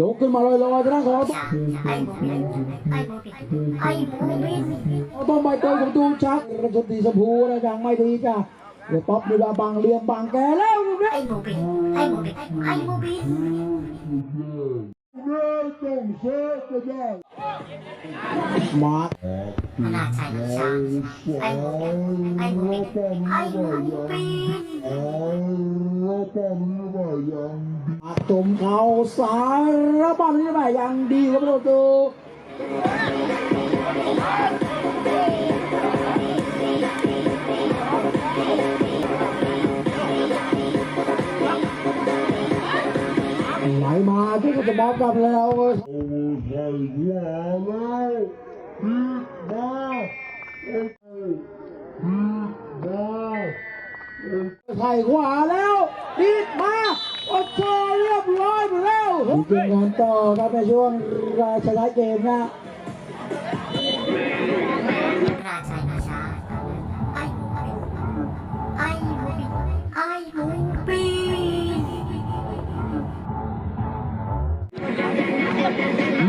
ยกขึ้นมาลอยลอยนะขอไอ้โมเมนไอ้โมเมนต้องไปเตยของตูชักรัชตีสภูอะไรยังไม่ดีจ้ะเดี๋ยวป๊อปดูดาบางเลียมบังแกแล้วไอ้โมบินไอ้โมบินไอ้โมบินมาขนาดใส่ลูกช้างไอ้โมบินไอ้โมบินไอ้โมบิน เขาสารบันนี่ไปยังดีครับประตูไหลมาที่ก็จะบอกกับเราไถ่ขวาแล้วดีดมา โอ้โหเรียบร้อยไปแล้วจริงงานต่อครับในช่วงราชดาเกมนะ Là chạy là sao? Ai bố biết, ai bố biết, ai bố biết.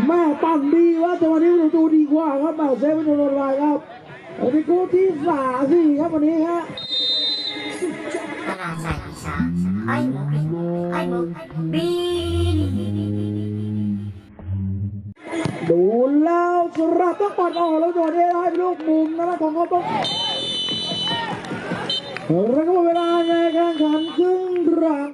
แม่ปั่นดีว่าแต่วันนี้ประตูดีกว่าครับแบบเซฟเป็นโดนวายครับอันนี้คู่ที่สามสี่ครับวันนี้ฮะ Là chạy là sao? Ai bố biết, ai bố biết. ดูแล้วสุรัตน์ต้องปัดออกแล้วจังหวะนี้ให้เป็นลูกมุมนะของเขาต้องแล้วก็หมดเวลาในการแข่งขันครึ่งหลัง